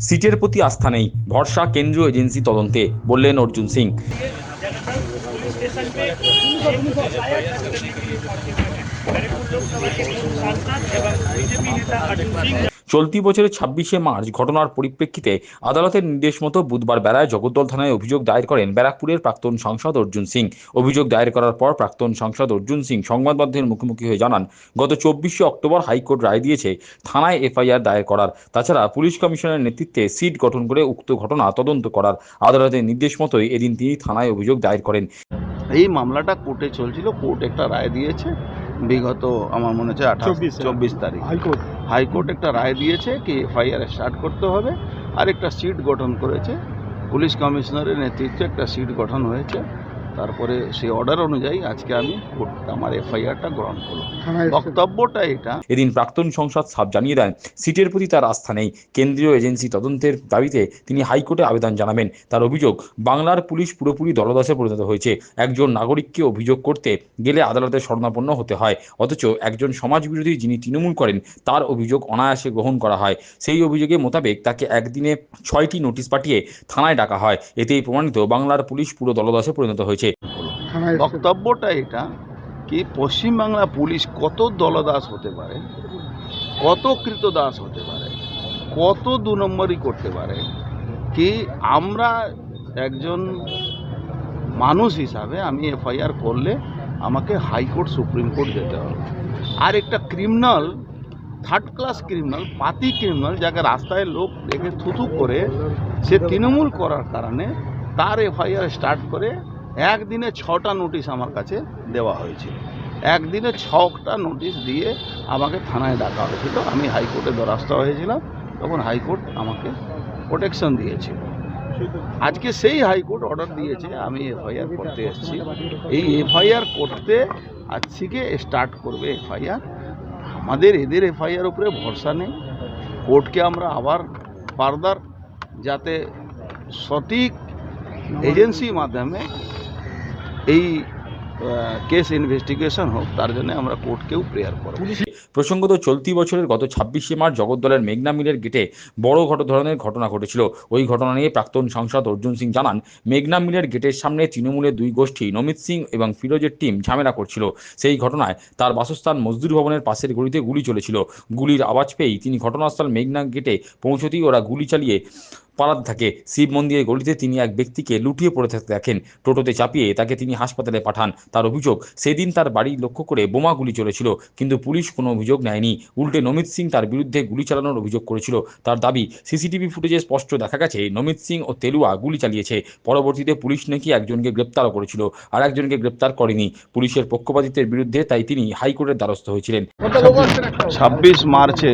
সিটের প্রতি আস্থা নেই। ভরসা কেন্দ্রীয় এজেন্সি তদন্তে, বললেন অর্জুন সিং। এবং বিজেপি নেতা অর্জুন সিং চলতি বছরের ছাব্বিশে মার্চ ঘটনার পরিপ্রেক্ষিতে আদালতের নির্দেশ মতো বুধবার বেলায় জগদ্দল থানায় অভিযোগ দায়ের করেন ব্যারাকপুরের প্রাক্তন সাংসদ অর্জুন সিং। অভিযোগ দায়ের করার পর প্রাক্তন সাংসদ অর্জুন সিং সংবাদ মাধ্যমের মুখোমুখি হয়ে জানান, গত চব্বিশে অক্টোবর হাইকোর্ট রায় দিয়েছে থানায় এফআইআর দায়ের করার। তাছাড়া পুলিশ কমিশনের নেতৃত্বে সিট গঠন করে উক্ত ঘটনা তদন্ত করার আদালতের নির্দেশ মতোই এদিন তিনি থানায় অভিযোগ দায়ের করেন। এই মামলাটা কোর্টে চলছিল, কোর্ট একটা রায় দিয়েছে। বিগত আমার মনে হচ্ছে আঠাশ চব্বিশ তারিখ। হাইকোর্ট। হাইকোর্ট একটা রায় দিয়েছে কি এফআইআর স্টার্ট করতে হবে আর একটা সিট গঠন করেছে। পুলিশ কমিশনারের নেতৃত্বে একটা সিট গঠন হয়েছে। তারপরে সেই অর্ডার অনুযায়ী আজকে আমি আমার এফআইআরটা গ্রহণ করলাম। বক্তব্যটা এটা। এদিন প্রাক্তন সংসদ সাফ জানিয়ে দেন সিটের প্রতি তার আস্থা নেই। কেন্দ্রীয় এজেন্সি তদন্তের দাবিতে তিনি হাইকোর্টে আবেদন জানাবেন। তার অভিযোগ বাংলার পুলিশ পুরোপুরি দলদাসে পরিণত হয়েছে। একজন নাগরিককে অভিযোগ করতে গেলে আদালতে শরণাপন্ন হতে হয়। অথচ একজন সমাজবিরোধী যিনি তৃণমূল করেন তার অভিযোগ অনায়াসে গ্রহণ করা হয়। সেই অভিযোগে মোতাবেক তাকে একদিনে ছয়টি নোটিশ পাঠিয়ে থানায় ডাকা হয়। এতেই প্রমাণিত বাংলার পুলিশ পুরো দলদাসে পরিণত হয়েছে। এসে- বক্তব্যটা এটা কি পশ্চিমবাংলা পুলিশ কত দলদাস হতে পারে? কত কৃতদাস হতে পারে? কত দু নম্বরই করতে পারে? কি আমরা একজন মানুষ হিসাবে আমি এফআইআর করলে আমাকে হাইকোর্ট সুপ্রিম কোর্ট যেতে হবে। আর একটা ক্রিমিনাল থার্ড ক্লাস ক্রিমিনাল পাতি ক্রিমিনাল যাকে রাস্তায় লোক দেখে থুথু করে সে তৃণমূল করার কারণে তার এফআইআর স্টার্ট করে একদিনে ছটা নোটিশ আমার কাছে দেওয়া হয়েছিল। একদিনে ছটা নোটিশ দিয়ে আমাকে থানায় ডাকা হয়েছিল। আমি হাইকোর্টে দ্বারস্থ হয়েছিলাম। তখন হাইকোর্ট আমাকে প্রোটেকশন দিয়েছিল আজকে সেই হাইকোর্ট অর্ডার দিয়েছে। আমি এফআইআর করতে এসেছি। এই এফআইআর করতে আজ থেকে স্টার্ট করবে এফআইআর আমাদের, এদের এফআইআর উপরে ভরসা নেই। কোর্টকে আমরা আবার ফার্দার যাতে সঠিক এজেন্সির মাধ্যমে এই কেস ইনভেস্টিগেশন হোক, তার জন্য আমরা কোর্টকেও প্রেয়ার করব। প্রসঙ্গত চলতি বছরের গত ছাব্বিশে মার্চ জগদ্দলের মেঘনা মিলের গেটে বড় ঘট ধরনের ঘটনা ঘটেছিল। ওই ঘটনা নিয়ে প্রাক্তন সাংসদ অর্জুন সিং জানান, মেঘনা মিলের গেটের সামনে তৃণমূলের দুই গোষ্ঠী, নমিত সিং এবং ফিরোজের টিম ঝামেলা করছিল। সেই ঘটনায় তার বাসস্থান মজদুর ভবনের পাশের গলিতে গুলি চলেছিল। গুলির আওয়াজ পেয়েই তিনি ঘটনাস্থল মেঘনা গেটে পৌঁছতেই ওরা গুলি চালিয়ে পালাতে থাকে। শিব মন্দিরের গলিতে তিনি এক ব্যক্তিকে লুটিয়ে পড়ে থাকতে দেখেন। টোটোতে চাপিয়ে তাকে তিনি হাসপাতালে পাঠান। তার অভিযোগ, সেদিন তার বাড়ি লক্ষ্য করে বোমা গুলি চলেছিল, কিন্তু পুলিশ কোনো অভিযোগ নেয়নি। উল্টে নমিত সিং তার বিরুদ্ধে গুলি চালানোর অভিযোগ করেছিল। তার দাবি, সিসিটিভি ফুটেজে স্পষ্ট দেখা গেছে, নমিত সিং ও তেলুয়া গুলি চালিয়েছে। পরবর্তীতে পুলিশ নাকি একজনকে গ্রেপ্তারও করেছিল আর একজনকে গ্রেপ্তার করেনি। পুলিশের পক্ষপাতিত্বের বিরুদ্ধে তাই তিনি হাইকোর্টের দ্বারস্থ হয়েছিলেন। ছাব্বিশ মার্চে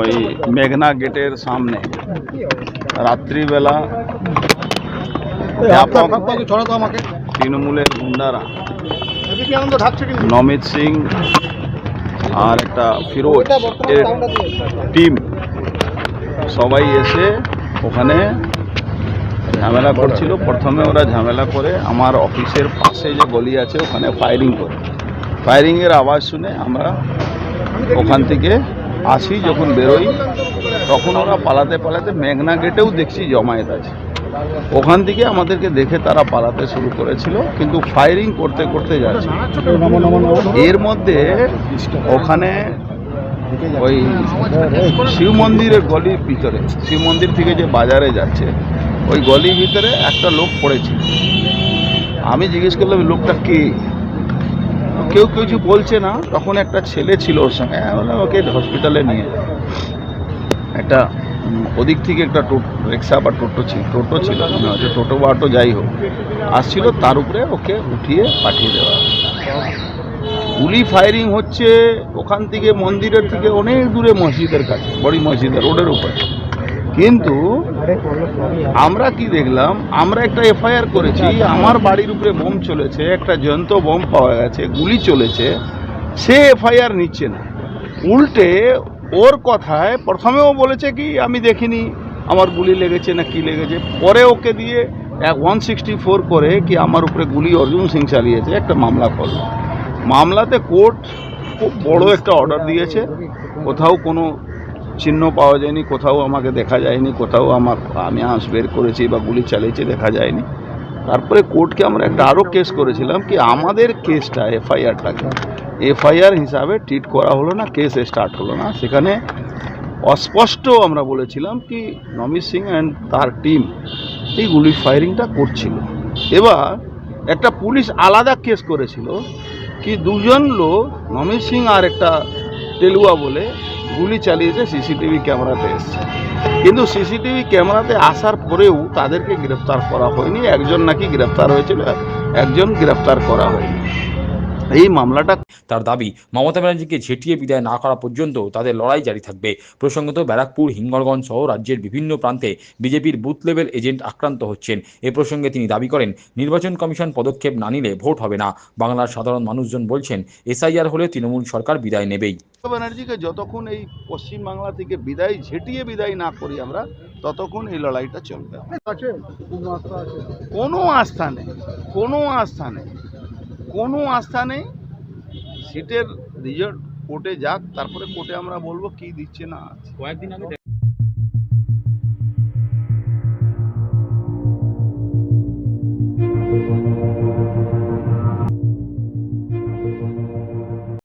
ওই মেঘনা গেটের সামনে রাত্রিবেলা তৃণমূলের গুন্ডারা নমিত সিং আর একটা ফিরোজ এর টিম সবাই এসে ওখানে ঝামেলা করছিল প্রথমে ওরা ঝামেলা করে আমার অফিসের পাশে যে গলি আছে ওখানে ফায়ারিং করে ফায়ারিংয়ের আওয়াজ শুনে আমরা ওখান থেকে আসি যখন বেরোই, তখন ওরা পালাতে পালাতে মেঘনা গেটেও দেখছি জমায়েত আছে। ওখান থেকে আমাদেরকে দেখে তারা পালাতে শুরু করেছিল, কিন্তু ফায়ারিং করতে করতে যাচ্ছে। এর মধ্যে ওখানে ওই শিব মন্দিরের গলির ভিতরে, শিব মন্দির থেকে যে বাজারে যাচ্ছে, ওই গলির ভিতরে একটা লোক পড়েছিল। আমি জিজ্ঞেস করলাম, "এই লোকটা কে? কেউ কেউ কিছু বলছে না তখন একটা ছেলে ছিল ওর সঙ্গে বললাম, ওকে হসপিটালে নিয়ে। একটা ওদিক থেকে একটা রিক্সা বা টোটো ছিল টোটো ছিল মনে হচ্ছে টোটো বা অটো যাই হোক আসছিল তার উপরে ওকে উঠিয়ে পাঠিয়ে দেওয়া। গুলি ফায়ারিং হচ্ছে ওখান থেকে মন্দিরের থেকে অনেক দূরে মসজিদের কাছে বড়ি মসজিদের রোডের উপরে কিন্তু আমরা কি দেখলাম? আমরা একটা এফআইআর করেছি, আমার বাড়ির উপরে বোম চলেছে, একটা জয়ন্ত বোম পাওয়া গেছে, গুলি চলেছে, সে এফআইআর নিচ্ছে না। উল্টে ওর কথায় প্রথমেও বলেছে কি, আমি দেখিনি, আমার গুলি লেগেছে না কি লেগেছে। পরে ওকে দিয়ে এক ওয়ান সিক্সটি ফোর করে কি আমার উপরে গুলি অর্জুন সিং চালিয়েছে, একটা মামলা করল। মামলাতে কোর্ট খুব বড় একটা অর্ডার দিয়েছে, কোথাও কোনো চিহ্ন পাওয়া যায়নি, কোথাও আমাকে দেখা যায়নি, কোথাও আমার আমি আঁশ বের করেছি বা গুলি চালিয়েছি দেখা যায়নি। তারপরে কোর্টকে আমরা একটা আরও কেস করেছিলাম কি আমাদের কেসটা এফআইআরটাকে এফআইআর হিসাবে ট্রিট করা হলো না কেস স্টার্ট হলো না। সেখানে অস্পষ্ট আমরা বলেছিলাম কি নমিত সিং অ্যান্ড তার টিম এই গুলি ফায়ারিংটা করছিল। এবার একটা পুলিশ আলাদা কেস করেছিল কি দুজন লোক, নমিত সিং আর একটা তেলুয়া বলে গুলি চালিয়েছে সিসিটিভি ক্যামেরাতে এসছে। কিন্তু সিসিটিভি ক্যামেরাতে আসার পরেও তাদেরকে গ্রেফতার করা হয়নি। একজন নাকি গ্রেপ্তার হয়েছিল, একজন গ্রেফতার করা হয়নি। এই মামলাটা তার দাবি মমতা ব্যানার্জিকে ঝেঁটিয়ে বিদায় না করা পর্যন্ত তাদের লড়াই জারি থাকবে। প্রসঙ্গত ব্যারাকপুর হিঙ্গলগঞ্জ সহ রাজ্যের বিভিন্ন প্রান্তে বিজেপির বুথ লেভেল এজেন্ট আক্রান্ত হচ্ছেন। এ প্রসঙ্গে তিনি দাবি করেন নির্বাচন কমিশন পদক্ষেপ না নিলে ভোট হবে না। বাংলার সাধারণ মানুষজন বলছেন এসআইআর হলে তৃণমূল সরকার বিদায় নেবেই। মমতা ব্যানার্জিকে যতক্ষণ এই পশ্চিমবাংলা থেকে বিদায় ঝেঁটিয়ে বিদায় না করি আমরা ততক্ষণ এই লড়াইটা চলবে। কোনো আস্থা নেই। কোনো আস্থা নেই। কোনো আস্থা নেই। সিটের রিজাল্ট কোর্টে যাক, তারপরে কোর্টে আমরা বলব কি দিচ্ছে না কয়েকদিন আগে